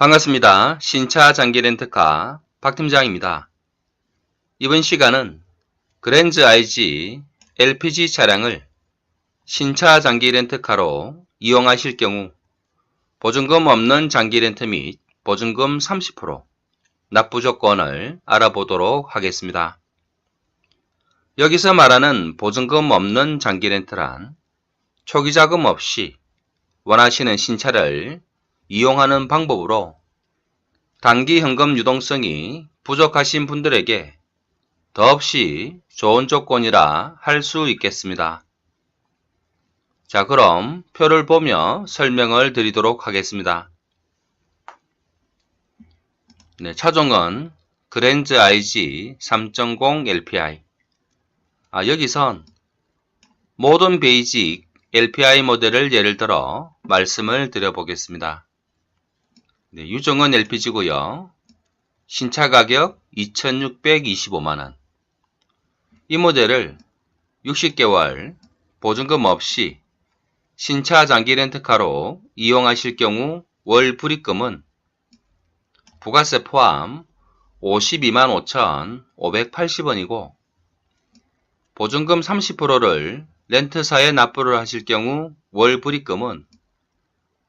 반갑습니다. 신차 장기 렌트카 박 팀장입니다. 이번 시간은 그랜즈 IG LPG 차량을 신차 장기 렌트카로 이용하실 경우 보증금 없는 장기 렌트 및 보증금 30% 납부 조건을 알아보도록 하겠습니다. 여기서 말하는 보증금 없는 장기 렌트란 초기 자금 없이 원하시는 신차를 이용하는 방법으로 단기 현금 유동성이 부족하신 분들에게 더없이 좋은 조건이라 할 수 있겠습니다. 자, 그럼 표를 보며 설명을 드리도록 하겠습니다. 네, 차종은 그랜즈 IG 3.0 LPI. 아, 여기선 모든 베이직 LPI 모델을 예를 들어 말씀을 드려보겠습니다. 네, 유종은 LPG고요. 신차 가격 2,625만원. 이 모델을 60개월 보증금 없이 신차 장기 렌트카로 이용하실 경우 월 불입금은 부가세 포함 52만 5,580원이고 보증금 30%를 렌트사에 납부를 하실 경우 월 불입금은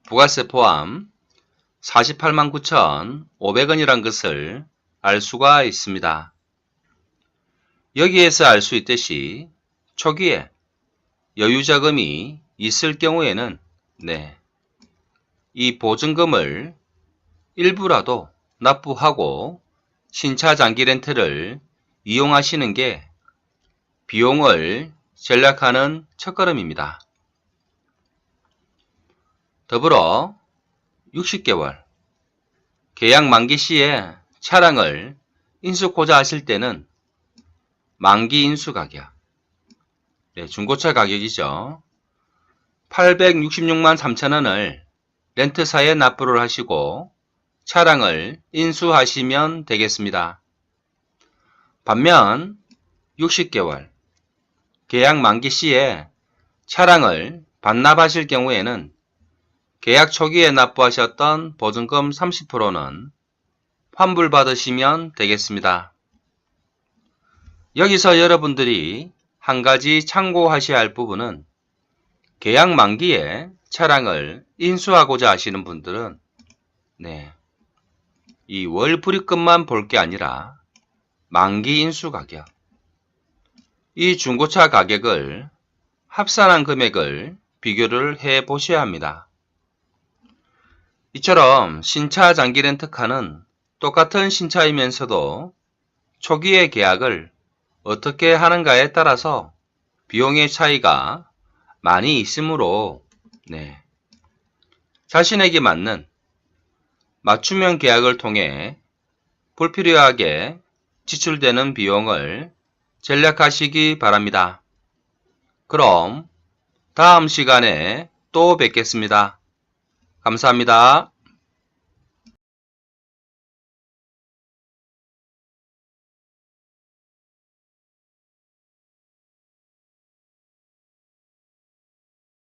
부가세 포함 48만 9,500원이란 것을 알 수가 있습니다. 여기에서 알 수 있듯이 초기에 여유자금이 있을 경우에는 네, 이 보증금을 일부라도 납부하고 신차 장기 렌트를 이용하시는 게 비용을 전략하는 첫걸음입니다. 더불어 60개월 계약 만기 시에 차량을 인수코자 하실 때는 만기 인수 가격 네, 중고차 가격이죠. 866만 3천원을 렌트사에 납부를 하시고 차량을 인수하시면 되겠습니다. 반면 60개월 계약 만기 시에 차량을 반납하실 경우에는 계약 초기에 납부하셨던 보증금 30%는 환불받으시면 되겠습니다. 여기서 여러분들이 한 가지 참고하셔야 할 부분은 계약 만기에 차량을 인수하고자 하시는 분들은 네, 이 월 불입금만 볼 게 아니라 만기 인수 가격 이 중고차 가격을 합산한 금액을 비교를 해 보셔야 합니다. 이처럼 신차 장기 렌트카는 똑같은 신차이면서도 초기의 계약을 어떻게 하는가에 따라서 비용의 차이가 많이 있으므로 네. 자신에게 맞는 맞춤형 계약을 통해 불필요하게 지출되는 비용을 전략하시기 바랍니다. 그럼 다음 시간에 또 뵙겠습니다. 감사합니다.